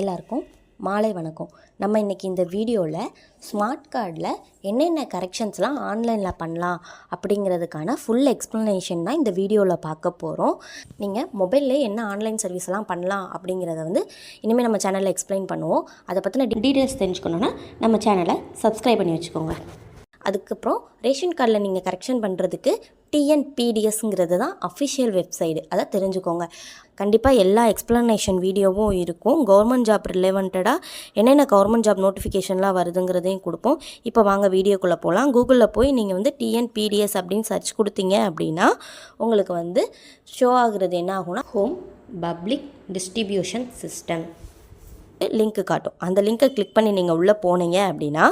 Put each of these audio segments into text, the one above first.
எல்லாருக்கும் மாலை வணக்கம். நம்ம இன்றைக்கி இந்த வீடியோவில் ஸ்மார்ட் கார்டில் என்னென்ன கரெக்ஷன்ஸ்லாம் ஆன்லைனில் பண்ணலாம் அப்படிங்கிறதுக்கான ஃபுல் எக்ஸ்ப்ளனேஷன் தான் இந்த வீடியோவில் பார்க்க போகிறோம் நீங்கள் மொபைலில் என்ன ஆன்லைன் சர்வீஸ்லாம் பண்ணலாம் அப்படிங்கிறத வந்து இனிமேல் நம்ம சேனலில் எக்ஸ்பிளைன் பண்ணுவோம். அதை பற்றின டீட்டெயில்ஸ் தெரிஞ்சுக்கணுன்னா நம்ம சேனலை சப்ஸ்கிரைப் பண்ணி வச்சுக்கோங்க. அதுக்கப்புறம் ரேஷன் கார்டில் நீங்கள் கரெக்ஷன் பண்ணுறதுக்கு டிஎன்பிடிஎஸ்ங்கிறது தான் அஃபிஷியல் வெப்சைடு அதை தெரிஞ்சுக்கோங்க. கண்டிப்பாக எல்லா எக்ஸ்ப்ளனேஷன் வீடியோவும் இருக்கும். கவர்மெண்ட் ஜாப் ரிலேவெண்டடாக என்னென்ன கவர்மெண்ட் ஜாப் நோட்டிஃபிகேஷன்லாம் வருதுங்கிறதையும் கொடுப்போம். இப்போ வாங்க வீடியோக்குள்ளே போகலாம் கூகுளில் போய் நீங்கள் வந்து டிஎன்பிடிஎஸ் அப்படின்னு சர்ச் கொடுத்தீங்க அப்படின்னா உங்களுக்கு வந்து ஷோ ஆகுறது என்ன ஆகும்னா home public distribution system link காட்டும். அந்த லிங்க்கை கிளிக் பண்ணி நீங்கள் உள்ளே போனீங்க அப்படின்னா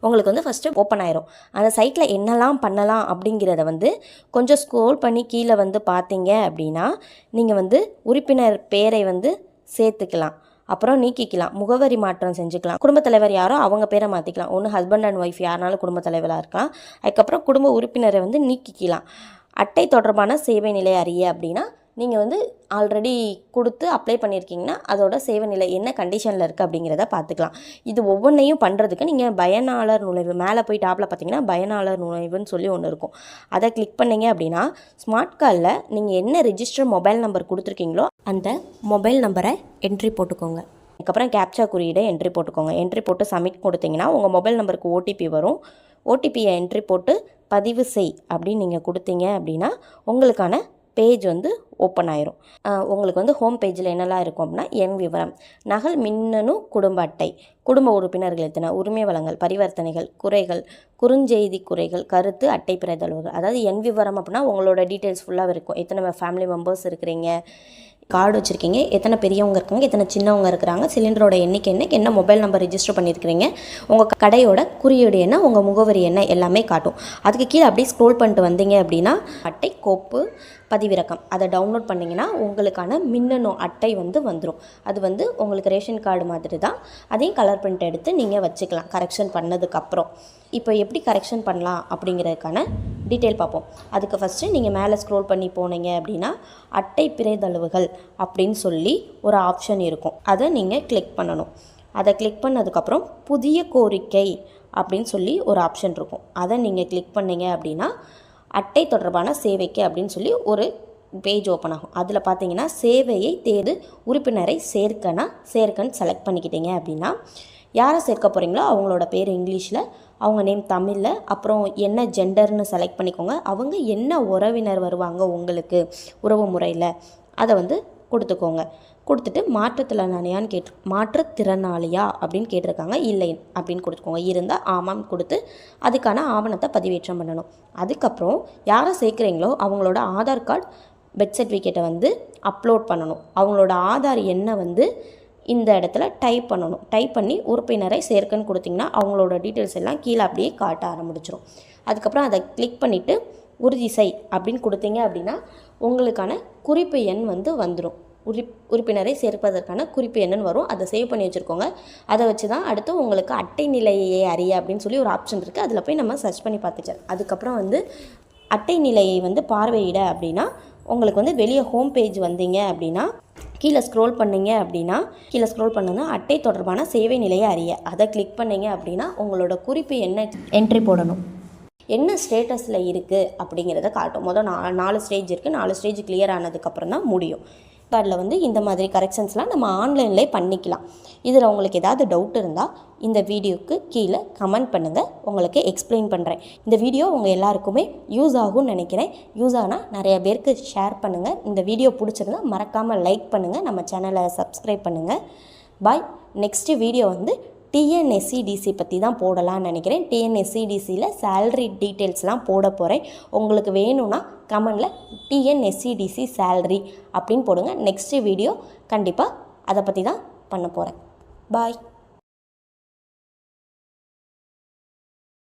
உங்களுக்கு வந்து ஃபஸ்ட்டு ஓப்பன் ஆயிரும். அந்த சைட்டில் என்னெல்லாம் பண்ணலாம் அப்படிங்கிறத வந்து கொஞ்சம் ஸ்க்ரோல் பண்ணி கீழே வந்து பார்த்தீங்க அப்படின்னா நீங்கள் வந்து உறுப்பினர் பேரை வந்து சேர்த்துக்கலாம். அப்புறம் நீக்கிக்கலாம். முகவரி மாற்றம் செஞ்சுக்கலாம். குடும்பத் தலைவர் யாரோ அவங்க பேரை மாற்றிக்கலாம் ஒன்று ஹஸ்பண்ட் அண்ட் ஒய்ஃப் யாருனாலும் குடும்பத் தலைவராக இருக்கலாம். அதுக்கப்புறம் குடும்ப உறுப்பினரை வந்து நீக்கிக்கலாம். அட்டை தொடர்பான சேவை நிலை அறிய அப்படின்னா நீங்கள் வந்து ஆல்ரெடி கொடுத்து அப்ளை பண்ணியிருக்கீங்கன்னா அதோட சேவை நிலை என்ன கண்டிஷனில் இருக்குது அப்படிங்கிறத பார்த்துக்கலாம் இது ஒவ்வொன்றையும் பண்ணுறதுக்கு நீங்கள் பயனாளர் நுழைவு மேலே போய் டாப்பில் பார்த்தீங்கன்னா பயனாளர் நுழைவுன்னு சொல்லி ஒன்று இருக்கும். அதை கிளிக் பண்ணீங்க அப்படின்னா ஸ்மார்ட் கார்டில் நீங்கள் என்ன ரிஜிஸ்டர் மொபைல் நம்பர் கொடுத்துருக்கீங்களோ அந்த மொபைல் நம்பரை என்ட்ரி போட்டுக்கோங்க. அதுக்கப்புறம் கேப்சா குறியீடை என்ட்ரி போட்டுக்கோங்க. என்ட்ரி போட்டு சப்மிட் கொடுத்தீங்கன்னா உங்கள் மொபைல் நம்பருக்கு ஓடிபி வரும். ஓடிபியை என்ட்ரி போட்டு பதிவு செய் அப்படின்னு நீங்கள் கொடுத்தீங்க அப்படின்னா உங்களுக்கான பேஜ் வந்து ஓப்பன் ஆயிரும். உங்களுக்கு வந்து ஹோம் பேஜில் என்னெல்லாம் இருக்கும் அப்படின்னா என் விவரம் நகல் மின்னணு குடும்ப அட்டை குடும்ப உறுப்பினர்கள் எத்தனை உரிமை வளங்கள் பரிவர்த்தனைகள் குறைகள் குறுஞ்செய்தி குறைகள் கருத்து அட்டை பிறதளவுகள் அதாவது என் விவரம் அப்படின்னா உங்களோட டீட்டெயில்ஸ் ஃபுல்லாக இருக்கும். எத்தனை ஃபேமிலி மெம்பர்ஸ் இருக்கிறீங்க கார்டு வச்சுருக்கீங்க. எத்தனை பெரியவங்க இருக்காங்க எத்தனை சின்னவங்க இருக்கிறாங்க சிலிண்டரோட எண்ணிக்கை என்ன என்ன மொபைல் நம்பர் ரிஜிஸ்டர் பண்ணியிருக்கிறீங்க உங்கள் கடையோட குறியீடு என்ன உங்கள் முகவரி என்ன எல்லாமே காட்டும். அதுக்கு கீழே அப்படியே ஸ்க்ரோல் பண்ணிட்டு வந்தீங்க அப்படின்னா அட்டை கோப்பு பதிவிறக்கம். அதை டவுன்லோட் பண்ணிங்கன்னா உங்களுக்கான மின்னணு அட்டை வந்து வந்துடும் அது வந்து உங்களுக்கு ரேஷன் கார்டு மாதிரி தான். அதையும் கலர் பிரிண்ட் எடுத்து நீங்கள் வச்சுக்கலாம் கரெக்ஷன் பண்ணதுக்கப்புறம் இப்போ எப்படி கரெக்ஷன் பண்ணலாம் அப்படிங்கிறதுக்கான டீட்டெயில் பார்ப்போம். அதுக்கு ஃபஸ்ட்டு நீங்கள் மேலே ஸ்க்ரோல் பண்ணி போனீங்க அப்படின்னா அட்டை பிறைதளவுகள் அப்படின்னு சொல்லி ஒரு ஆப்ஷன் இருக்கும். அதை நீங்கள் கிளிக் பண்ணணும். அதை கிளிக் பண்ணதுக்கப்புறம் புதிய கோரிக்கை அப்படின்னு சொல்லி ஒரு ஆப்ஷன் இருக்கும். அதை நீங்கள் கிளிக் பண்ணீங்க அப்படின்னா அட்டை தொடர்பான சேவைக்கு அப்படின்னு சொல்லி ஒரு பேஜ் ஓப்பன் ஆகும். அதில் பார்த்தீங்கன்னா சேவையை தேர்ந்து உறுப்பினரை சேர்க்கனா சேர்க்கன்னு செலக்ட் பண்ணிக்கிட்டீங்க அப்படின்னா யாரை சேர்க்க போகிறீங்களோ அவங்களோட பேர் இங்கிலீஷில் அவங்க நேம் தமிழில். அப்புறம் என்ன ஜெண்டர்னு செலக்ட் பண்ணிக்கோங்க. அவங்க என்ன உறவினர் வருவாங்க உங்களுக்கு உறவு முறையில்? அதை வந்து கொடுத்துக்கோங்க. கொடுத்துட்டு மாற்றுத்திறனாளியான்னு கேட்டு மாற்றுத்திறனாளியா அப்படின்னு கேட்டிருக்காங்க. இல்லை அப்படின்னு கொடுத்துக்கோங்க. இருந்தால் ஆமாம் கொடுத்து அதுக்கான ஆவணத்தை பதிவேற்றம் பண்ணணும். அதுக்கப்புறம் யாரை சேர்க்குறீங்களோ அவங்களோட ஆதார் கார்டு பெர்த் சர்டிஃபிகேட்டை வந்து அப்லோட் பண்ணணும். அவங்களோட ஆதார் எண்ணை வந்து இந்த இடத்துல டைப் பண்ணணும். டைப் பண்ணி உறுப்பினரை சேர்க்கன்னு கொடுத்தீங்கன்னா அவங்களோட டீட்டெயில்ஸ் எல்லாம் கீழே அப்படியே காட்ட ஆரம்பிச்சிடும் அதுக்கப்புறம் அதை கிளிக் பண்ணிவிட்டு உறுதி செய் அப்படின்னு கொடுத்தீங்க அப்படின்னா உங்களுக்கான குறிப்பு எண் வந்து வந்துடும் உறுப் உறுப்பினரை சேர்ப்பதற்கான குறிப்பு எண்ணுன்னு வரும். அதை சேவ் பண்ணி வச்சுருக்கோங்க. அதை வச்சு தான் அடுத்து உங்களுக்கு அட்டை நிலையை அறிய அப்படின்னு சொல்லி ஒரு ஆப்ஷன் இருக்குது அதில் போய் நம்ம சர்ச் பண்ணி பார்த்துக்கலாம். அதுக்கப்புறம் வந்து அட்டை நிலையை வந்து பார்வையிட அப்படின்னா உங்களுக்கு வந்து வெளியே ஹோம் பேஜ் வந்தீங்க அப்படின்னா கீழே ஸ்க்ரோல் பண்ணீங்க அப்படின்னா கீழே ஸ்க்ரோல் பண்ணுங்க. அட்டை தொடர்பான சேவை நிலையை அறிய. அதை கிளிக் பண்ணீங்க அப்படின்னா உங்களோட குறிப்பு என்ன? என்ட்ரி போடணும். என்ன ஸ்டேட்டஸில் இருக்குது அப்படிங்கிறத காட்டும். மொதல் நா நாலு ஸ்டேஜ் இருக்குது நாலு ஸ்டேஜ் கிளியர் ஆனதுக்கப்புறம் தான் முடியும். ஃப்ளிப்கார்ட்டில் வந்து இந்த மாதிரி கரெக்ஷன்ஸ்லாம் நம்ம ஆன்லைன்லேயே பண்ணிக்கலாம். இதில் உங்களுக்கு ஏதாவது டவுட் இருந்தால் இந்த வீடியோக்கு கீழே கமெண்ட் பண்ணுங்கள் உங்களுக்கு எக்ஸ்பிளைன் பண்ணுறேன் இந்த வீடியோ உங்கள் எல்லாருக்குமே யூஸ் ஆகும்னு நினைக்கிறேன். யூஸ் ஆனால் நிறைய பேருக்கு ஷேர் பண்ணுங்கள் இந்த வீடியோ பிடிச்சிருந்தால் மறக்காமல் லைக் பண்ணுங்கள் நம்ம சேனலை சப்ஸ்கிரைப் பண்ணுங்கள் பாய் நெக்ஸ்ட்டு வீடியோ வந்து டிஎன்எஸ்சிடிசி பற்றி தான் போடலாம்னு நினைக்கிறேன். டிஎன்எஸ்சிடிசியில் சேல்ரி டீட்டெயில்ஸ்லாம் போட போகிறேன் உங்களுக்கு வேணும்னா கமெண்டில் டிஎன்எஸ்சிடிசி சேல்ரி அப்படின்னு போடுங்க. நெக்ஸ்ட்டு வீடியோ கண்டிப்பாக அதை பற்றி தான் பண்ண போகிறேன் பாய்